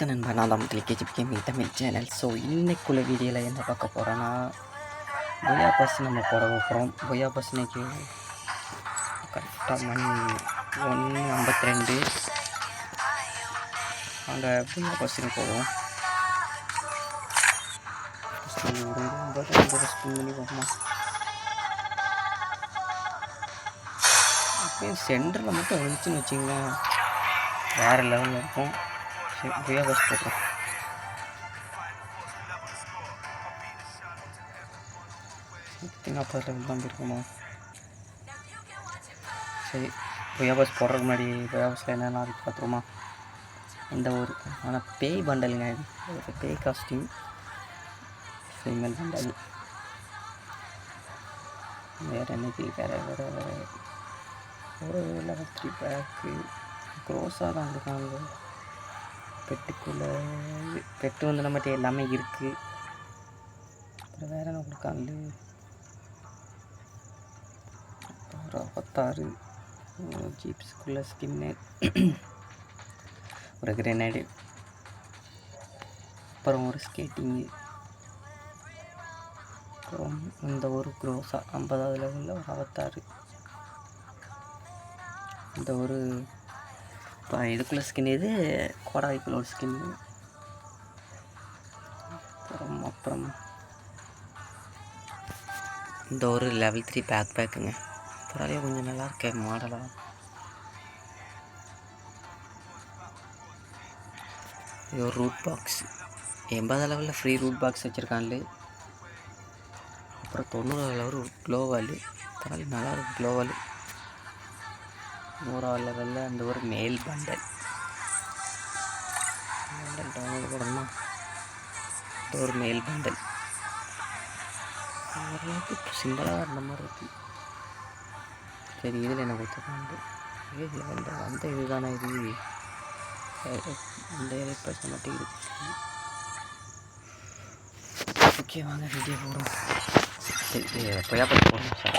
வணக்க நண்பா நான் தான் முதல் KGB gaming Tamil channel. So இன்னைக்குள்ள வீடியோவில் என்ன பார்க்க போகிறோன்னா பொய்யா பஸ் நம்ம போட போகிறோம் பொய்யா பஸ் இன்னைக்கு கரெக்டாக மணி ஒன்று ஐம்பத்தி ரெண்டு அங்கே பொய்யா பஸ்ஸுக்கு போவோம். ஒரு ஒன்பது ஸ்பின் பண்ணி பார்ப்போமா அப்படியே சென்டரில் மட்டும் வந்துச்சுன்னு வச்சிங்களேன் வேறு லெவலில் இருக்கும். சரி பொய்யா பஸ் நாற்பது தான் இருக்குமா சரி பொய்யா பஸ் போடுறதுக்கு முன்னாடி பொய்யா பஸ்ஸில் என்னென்ன இருக்கு பார்த்துருமா இந்த ஒரு ஆனால் பேய் பண்டலுங்க இது ஒரு பேய் காஸ்டியூம் ஃபீமேல் பண்டல் வேறு என்னைக்கு வேறு வேறு வேறு ஒரு லெவல் த்ரீ பேக்கு க்ரோஸாக தான் இருக்காங்க பெட்டுக்குள்ளே பெட்டு வந்து நம்மகிட்ட எல்லாமே இருக்குது அப்புறம் வேறு என்ன கொடுக்காது ஒரு பத்தாறு ஜீப்ஸுக்குள்ளே ஸ்கின்னு ஒரு கிரேனைடு அப்புறம் ஒரு ஸ்கேட்டிங்கு அப்புறம் இந்த ஒரு க்ரோஸாக ஐம்பதாவது லெவலில் ஒரு அவத்தாறு இந்த ஒரு இப்போ இதுக்குள்ளே ஸ்கின் இது கோடாய்க்குள்ள ஒரு ஸ்கின் அப்புறம் அப்புறம் இந்த ஒரு லெவல் த்ரீ பேக் பேக்குங்க பரவாயில்ல கொஞ்சம் நல்லா இருக்கு மாடலாக இது ஒரு ரூட் பாக்ஸ் எண்பது லெவலில் ஃப்ரீ ரூட் பாக்ஸ் வச்சுருக்கான்லே. அப்புறம் தொண்ணூறு லெவல் க்ளோவாலு பரவாயில்ல நல்லா இருக்கு க்ளோவால் நூறாவது லெவலில் அந்த ஒரு மேல் பண்டல் பண்டல் டவுன்லோட் பண்ணணுமா அந்த ஒரு மேல் பண்டல் ஓரளவுக்கு சிம்பிளாக இருந்த மாதிரி இருக்கு. சரி இதில் என்ன கொடுத்துருக்காங்க வந்து? வந்த அந்த இதுதானே இது. அந்த பர்சன் மட்டும் இருக்கு ஓகே வாங்க வீடியோ போகிறோம் சரி பொய்யா பற்றி போகிறோம் சார்.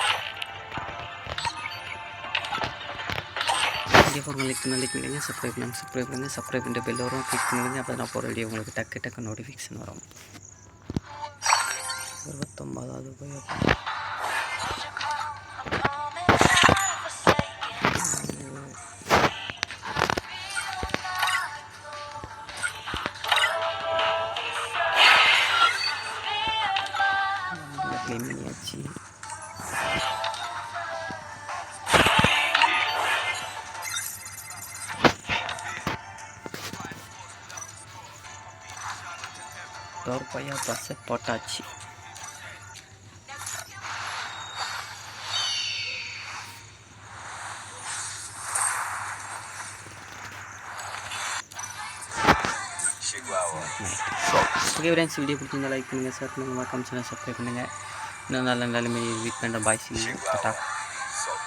வீடியோ போகிற லைக் பண்ண லைக் பண்ணுங்க சப்ஸ்கிரைப் பண்ணுங்க சப்ஸ்கிரைப் பண்ணுங்க சப்ஸ்கிரைப் பண்ணிட்டு பெல் வரும் கிளிக் பண்ணுங்க அப்போ நான் போகிற வீடியோ உங்களுக்கு டக்கு டக்கு நோட்டிஃபிகேஷன் வரும் இருபத்தொம்பதாவது போய் க்ளைம் பண்ணியாச்சு டோர் பையா பஸ்ஸை போட்டாச்சு ஓகே ஃப்ரெண்ட்ஸ் வீடியோ பிடிச்சிருந்தா லைக் பண்ணுங்கள் ஷேர் பண்ணுங்கள் மறக்காம சேனல் சப்ஸ்கிரைப் பண்ணுங்கள் இன்னும் நல்ல நல்ல மாரி வீட் பண்ணுற பாய்ஸ் டாட்டா